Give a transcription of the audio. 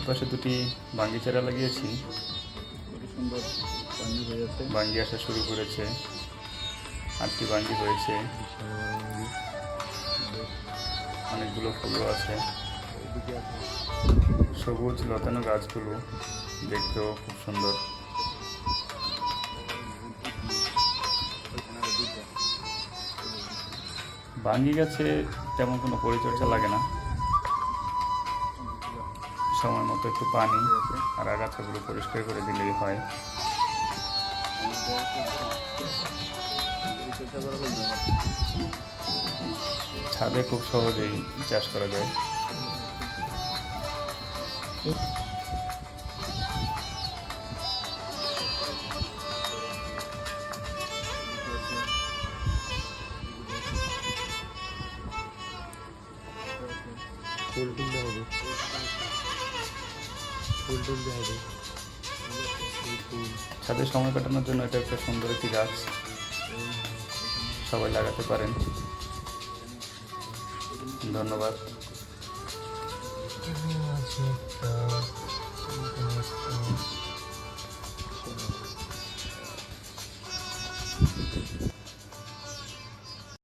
এপাশে দুটি বাঙ্গি চারা লাগিয়েছি। সুন্দর বাঙ্গি আসা শুরু করেছে। আটটি বাঙ্গি হয়েছে। অনেকগুলো ফুলও আছে। সবুজ লতানো গাছগুলো দেখতেও খুব সুন্দর। বাঙ্গি গাছে তেমন কোনো পরিচর্যা লাগে না। সময় মতো একটু পানি আর আগাছাগুলো পরিষ্কার করে দিলেই হয়। ছাদে খুব সহজেই চাষ করা যায়। ফুল হবে। সাথে সময় কাটানোর জন্য এটা একটা সুন্দর একটি গাছ। সবাই লাগাতে পারেন। ধন্যবাদ।